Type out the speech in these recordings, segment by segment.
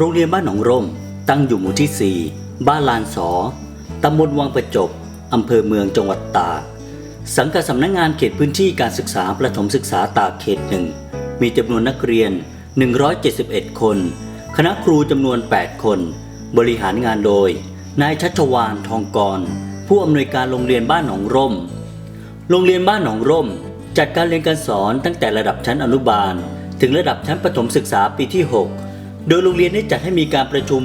โรงเรียนบ้านหนองร่ม ตั้งอยู่หมู่ที่ 4 บ้านลานสอตำบลวังประจบอำเภอเมืองจังหวัดตาก สังกัดสำนักงานเขตพื้นที่การศึกษาประถมศึกษาตากเขตหนึ่ง มีจำนวนนักเรียน 171 คน คณะครูจำนวน 8 คน บริหารงานโดย นายชัชวานทองกร ผู้อำนวยการโรงเรียนบ้านหนองร่ม โรงเรียนบ้านหนองร่ม จัดการเรียนการสอนตั้งแต่ระดับชั้นอนุบาล ถึงระดับชั้นประถมศึกษาปีที่ 6 โดยโรงเรียนได้จัดให้มีการประชุม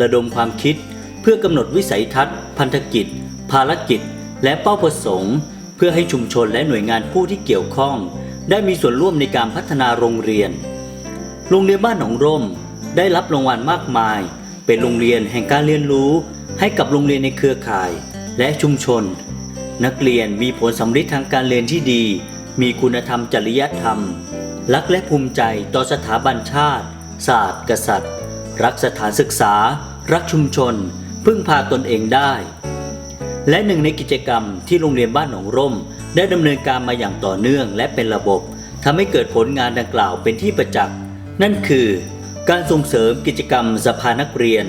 ระดมความคิด เพื่อกำหนดวิสัยทัศน์ พันธกิจ ภารกิจ และเป้าประสงค์ เพื่อให้ชุมชนและหน่วยงานผู้ที่เกี่ยวข้อง ได้มีส่วนร่วมในการพัฒนาโรงเรียน โรงเรียนบ้านหนองร่ม ได้รับรางวัลมากมาย เป็นโรงเรียนแห่งการเรียนรู้ ให้กับโรงเรียนในเครือข่าย และชุมชน นักเรียนมีผลสำลิดทางการเรียนที่ดี มีคุณธรรมจริยธรรม รักและภูมิใจต่อสถาบันชาติ ศาสตร์ กษัตริย์ รักสถานศึกษา รักชุมชน พึ่งพาตนเองได้ และหนึ่งในกิจกรรมที่โรงเรียนบ้านหนองร่ม ได้ดำเนินการมาอย่างต่อเนื่องและเป็นระบบทำให้เกิดผลงานดังกล่าวเป็นที่ประจักษ์นั่นคือ การส่งเสริมกิจกรรมสภานักเรียน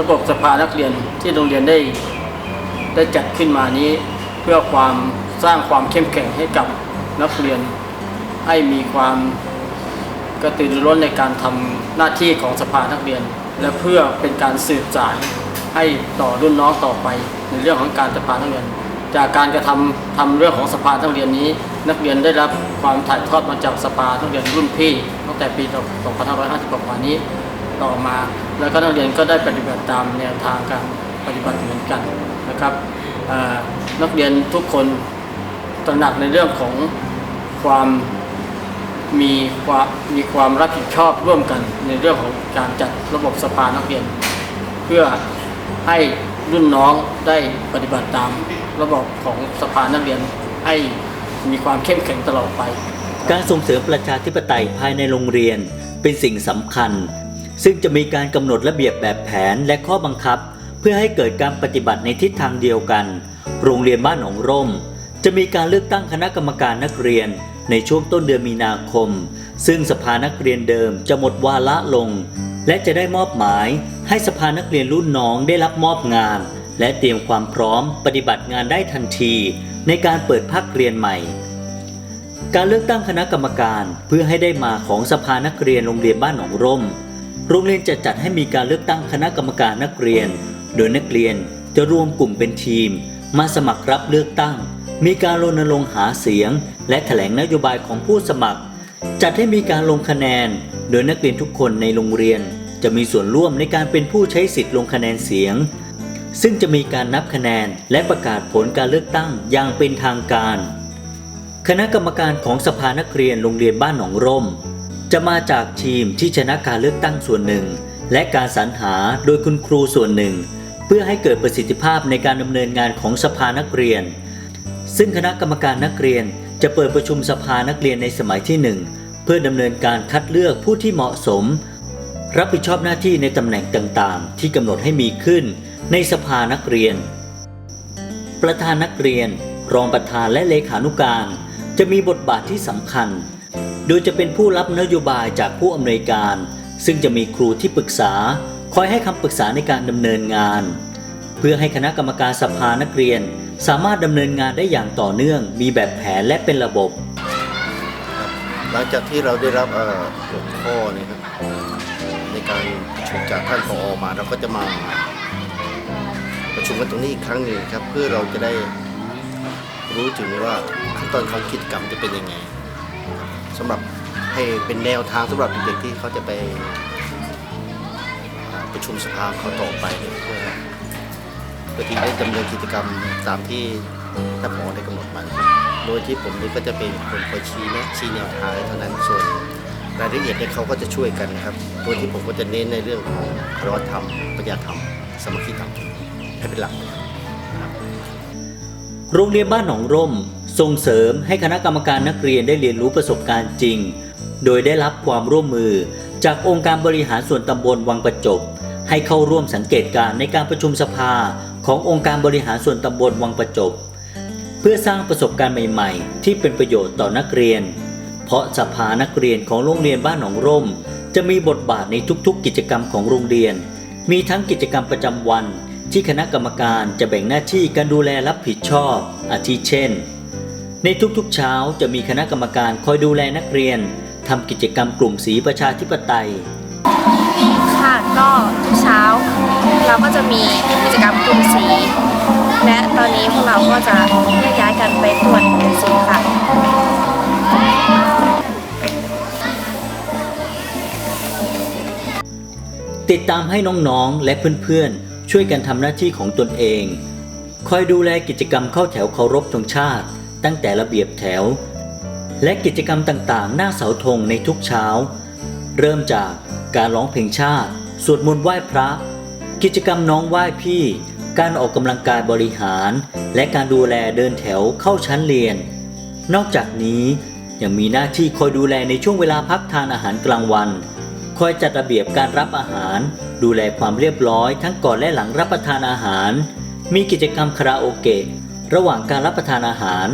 ระบบสภานักเรียนที่โรงเรียนได้ ได้จัดขึ้นมานี้เพื่อความสร้างความเข้มแข็งให้กับนักเรียน ให้มีความ กระตือรือร้นในการทำหน้าที่ของสภานักเรียน และเพื่อเป็นการสืบสานให้ต่อรุ่นน้องต่อไปในเรื่องของการสภานักเรียน จากการกระทำทำเรื่องของสภานักเรียนนี้ นักเรียนได้รับความถ่ายทอดมาจากสภานักเรียนรุ่นพี่ตั้งแต่ปี 2550กว่านี้ต่อมา แล้วก็นักเรียนก็ได้ปฏิบัติตามแนวทางการปฏิบัติเหมือนกันนะครับนักเรียนทุกคนตระหนักในเรื่องของความ มีความมีความรับผิดชอบร่วมกันในเรื่องของการจัดระบบสภานักเรียน เพื่อให้รุ่นน้องได้ปฏิบัติตามระบบของสภานักเรียนให้มีความเข้มแข็งตลอดไป การส่งเสริมประชาธิปไตยภายในโรงเรียนเป็นสิ่งสำคัญ ซึ่งจะมีการกำหนดระเบียบแบบแผนและข้อบังคับ เพื่อให้เกิดการปฏิบัติในทิศทางเดียวกัน โรงเรียนบ้านหนองร่ม จะมีการเลือกตั้งคณะกรรมการนักเรียน ในช่วงต้นเดือนมีนาคม ซึ่งสภานักเรียนเดิมจะหมดวาระลง และจะได้มอบหมายให้สภานักเรียนรุ่นน้องได้รับมอบงาน และเตรียมความพร้อมปฏิบัติงานได้ทันที ในการเปิดภาคเรียนใหม่ การเลือกตั้งคณะกรรมการเพื่อให้ได้มาของสภานักเรียนโรงเรียนบ้านหนองร่ม โรงเรียนจะจัดให้มีการเลือกตั้งคณะกรรมการนักเรียน โดยนักเรียนจะรวมกลุ่มเป็นทีม มาสมัครรับเลือกตั้ง มีการรณรงค์หาเสียง และแถลงนโยบายของผู้สมัคร จัดให้มีการลงคะแนน โดยนักเรียนทุกคนในโรงเรียน จะมีส่วนร่วมในการเป็นผู้ใช้สิทธิ์ลงคะแนนเสียง ซึ่งจะมีการนับคะแนนและประกาศผลการเลือกตั้งอย่างเป็นทางการ คณะกรรมการของสภานักเรียนโรงเรียนบ้านหนองร่ม จะมาจากทีมที่ชนะการเลือกตั้งส่วนหนึ่ง และการสรรหาโดยคุณครูส่วนหนึ่ง เพื่อให้เกิดประสิทธิภาพในการดำเนินงานของสภานักเรียนซึ่งคณะกรรมการนักเรียน จะเปิดประชุมสภานักเรียนในสมัยที่หนึ่งเพื่อดำเนินการคัดเลือกผู้ที่เหมาะสม รับผิดชอบหน้าที่ในตำแหน่งต่างๆ ที่กำหนดให้มีขึ้นในสภานักเรียน ประธานนักเรียน รองประธานและเลขานุการ จะมีบทบาทที่สำคัญ โดยจะเป็นผู้รับนโยบายจากผู้อำนวยการ ซึ่งจะมีครูที่ปรึกษา คอยให้คำปรึกษาในการดำเนินงาน เพื่อให้คณะกรรมการสภานักเรียน สามารถดำเนินงานได้อย่างต่อเนื่อง มีแบบแผนและเป็นระบบ หลังจากที่เราได้รับหัวข้อนี้ครับในการประชุมจากท่านผอมาเราก็จะมาประชุมกันตรงนี้อีกครั้งหนึ่งครับ เพื่อเราจะได้รู้ถึงว่าขั้นตอนของกิจกรรมจะเป็นยังไงนะครับสำหรับให้เป็นแนวทางสำหรับเด็กๆที่เขาจะไปประชุมสภาเขาต่อไปเพื่อ เพื่อที่ได้ดำเนินกิจกรรมตามที่ท่านผอได้กำหนดมาโดยที่ผมนี่ก็จะเป็นคนคอยชี้แนะชี้แนวทางเท่านั้นส่วนรายละเอียดเนี่ยเขาก็จะช่วยกันนะครับ โดยที่ผมก็จะเน้นในเรื่องของคารวธรรมปัญญาธรรมสามัคคีธรรมให้เป็นหลักนะครับโรงเรียนบ้านหนองร่ม ส่งเสริมให้คณะกรรมการนักเรียนได้เรียนรู้ประสบการณ์จริง โดยได้รับความร่วมมือ จากองค์การบริหารส่วนตำบลวังประจบ ให้เข้าร่วมสังเกตการณ์ในการประชุมสภา ขององค์การบริหารส่วนตำบลวังประจบ เพื่อสร้างประสบการณ์ใหม่ ๆ ที่เป็นประโยชน์ต่อนักเรียน เพราะสภานักเรียนของโรงเรียนบ้านหนองร่ม จะมีบทบาทในทุกๆ กิจกรรมของโรงเรียน มีทั้งกิจกรรมประจำวัน ที่คณะกรรมการจะแบ่งหน้าที่การดูแลรับผิดชอบ อาทิเช่น ในทุกๆเช้าจะมีคณะกรรมการคอยดูแลนักเรียนทำกิจกรรมกลุ่มสีประชาธิปไตย เราก็จะมีกิจกรรมกลุ่มสี และตอนนี้พวกเราก็จะแยกย้ายกันไปตรวจกลุ่มสีค่ะติดตามให้น้องๆ และเพื่อนๆ ช่วยกันทำหน้าที่ของตนเอง คอยดูแลกิจกรรมเข้าแถวเคารพธงชาติ ตั้งแต่ระเบียบแถว และกิจกรรมต่างๆ หน้าเสาธงในทุกเช้า เริ่มจากการร้องเพลงชาติ สวดมนต์ไหว้พระ กิจกรรมน้องไหว้พี่ การออกกำลังกายบริหาร และการดูแลเดินแถวเข้าชั้นเรียน นอกจากนี้ยังมีหน้าที่คอยดูแลในช่วงเวลาพักทานอาหารกลางวัน คอยจัดระเบียบการรับอาหาร ดูแลความเรียบร้อย ทั้งก่อนและหลังรับประทานอาหาร มีกิจกรรมคาราโอเกะระหว่างการรับประทานอาหาร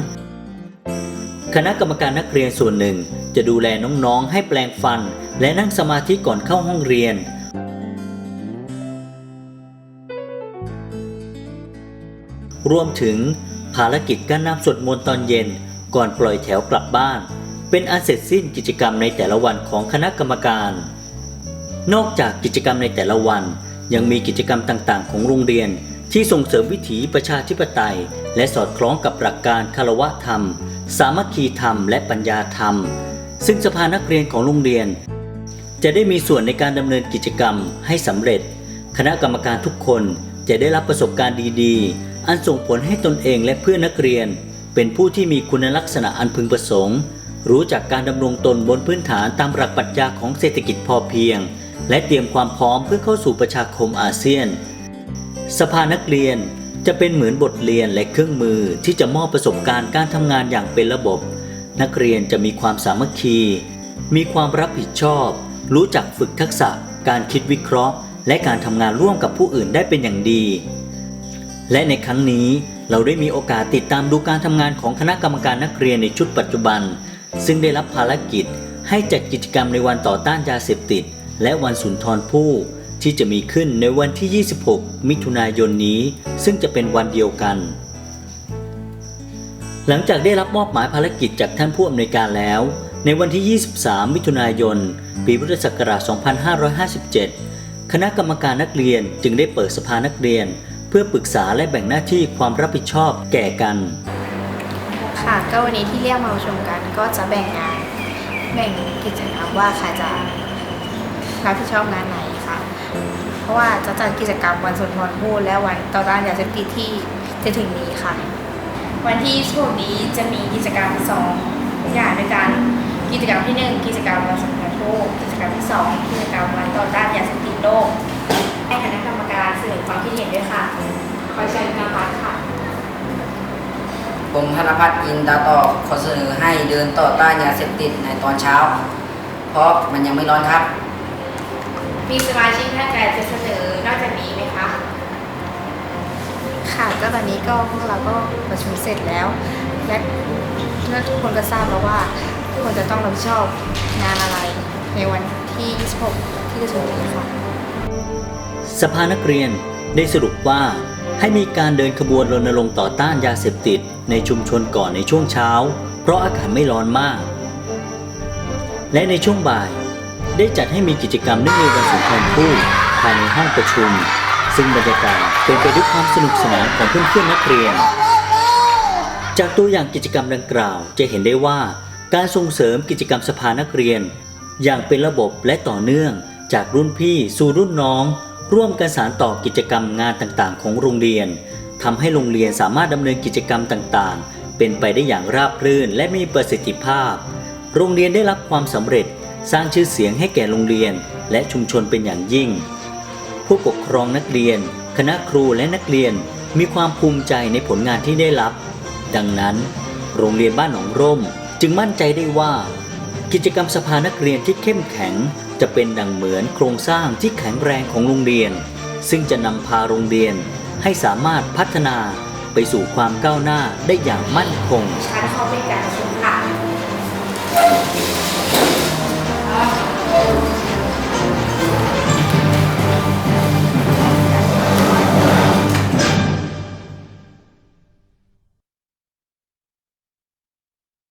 คณะกรรมการนักเรียนส่วนหนึ่ง จะดูแลน้องๆ ให้แปลงฟัน และนั่งสมาธิก่อนเข้าห้องเรียน รวมถึงภารกิจการนำสวดมนต์ตอนเย็นก่อนปล่อยแถวกลับบ้าน เป็นอันเสร็จสิ้นกิจกรรมในแต่ละวันของคณะกรรมการ นอกจากกิจกรรมในแต่ละวัน ยังมีกิจกรรมต่างๆ ของโรงเรียนที่ส่งเสริมวิถีประชาธิปไตย และสอดคล้องกับหลักการคารวะธรรม สามัคคีธรรม และปัญญาธรรม ซึ่งสภานักเรียนของโรงเรียน จะได้มีส่วนในการดำเนินกิจกรรมให้สำเร็จ คณะกรรมการทุกคนจะได้รับประสบการณ์ดีๆ อันส่งผลให้ตนเองและเพื่อนนักเรียน เป็นผู้ที่มีคุณลักษณะอันพึงประสงค์ รู้จักการดำรงตนบนพื้นฐานตามหลักปรัชญาของเศรษฐกิจพอเพียง และเตรียมความพร้อมเพื่อเข้าสู่ประชาคมอาเซียน สภานักเรียนจะเป็นเหมือนบทเรียนและเครื่องมือที่จะมอบประสบการณ์การทำงานอย่างเป็นระบบ นักเรียนจะมีความสามัคคี มีความรับผิดชอบ รู้จักฝึกทักษะ การคิดวิเคราะห์ และการทำงานร่วมกับผู้อื่นได้เป็นอย่างดี และในครั้งนี้เราได้มีโอกาสติดตามดูการทำงานของคณะกรรมการนักเรียนในชุดปัจจุบัน ซึ่งได้รับภารกิจให้จัดกิจกรรมในวันต่อต้านยาเสพติด และวันสุนทรภู่ที่จะมีขึ้นในวันที่ 26 มิถุนายนนี้ ซึ่งจะเป็นวันเดียวกัน หลังจากได้รับมอบหมายภารกิจจากท่านผู้อำนวยการแล้ว ในวันที่ 23 มิถุนายน ปีพุทธศักราช 2557 คณะกรรมการนักเรียนจึงได้เปิดสภานักเรียน เพื่อปรึกษาและแบ่งหน้าที่ความรับผิดชอบแก่กัน ค่ะ ก็วันนี้ที่เรียกมาประชุมกันก็จะแบ่งงาน แบ่งกิจกรรมว่าใครจะรับผิดชอบงานไหนค่ะ เพราะว่าจะจัดกิจกรรมวันสุนทรภู่และวันต่อต้านยาเสพติดที่จะถึงนี้ค่ะ วันที่26นี้จะมีกิจกรรมสองอย่างด้วยกัน กิจกรรมที่หนึ่งกิจกรรมวันสุนทรภู่กิจกรรมที่สองกิ ผมธนพัฒน์อินตาต่อขอเสนอให้เดินต่อต้านยาเสพติดในตอนเช้า เพราะมันยังไม่ร้อนครับ มีสมาชิกท่านใดจะเสนอนอกจากนี้ไหมคะ ค่ะก็ตอนนี้ก็พวกเราก็ประชุมเสร็จแล้ว และและทุกคนก็ทราบแล้วว่าทุกคนจะต้องรับผิดชอบงานอะไรในวันที่ 26 ที่จะถึงนี้ค่ะ สภานักเรียนได้สรุปว่า ให้มีการเดินขบวนรณรงค์ต่อต้านยาเสพติด ในชุมชนก่อนในช่วงเช้า เพราะอากาศไม่ร้อนมาก และในช่วงบ่าย ได้จัดให้มีกิจกรรมเนื่องในวันสุนทรภู่ภายในห้องประชุม ซึ่งบรรยากาศเป็นไปด้วยความสนุกสนานของเพื่อนๆนักเรียน จากตัวอย่างกิจกรรมดังกล่าวจะเห็นได้ว่าการส่งเสริมกิจกรรมสภานักเรียน อย่างเป็นระบบและต่อเนื่องจากรุ่นพี่สู่รุ่นน้อง ร่วมกันสานต่อกิจกรรมงานต่างๆ ของโรงเรียนทำให้โรงเรียนสามารถดำเนินกิจกรรมต่างๆ เป็นไปได้อย่างราบรื่นและมีประสิทธิภาพ โรงเรียนได้รับความสำเร็จสร้างชื่อเสียงให้แก่โรงเรียน และชุมชนเป็นอย่างยิ่ง ผู้ปกครองนักเรียน คณะครูและนักเรียนมีความภูมิใจในผลงานที่ได้รับ ดังนั้น โรงเรียนบ้านหนองร่ม จึงมั่นใจได้ว่า กิจกรรมสภานักเรียนที่เข้มแข็ง จะเป็นดังเหมือนโครงสร้างที่แข็งแรงของโรงเรียน ซึ่งจะนำพาโรงเรียนให้สามารถพัฒนาไปสู่ความก้าวหน้าได้อย่างมั่นคง ชั้นเข้าไปกันชมค่ะ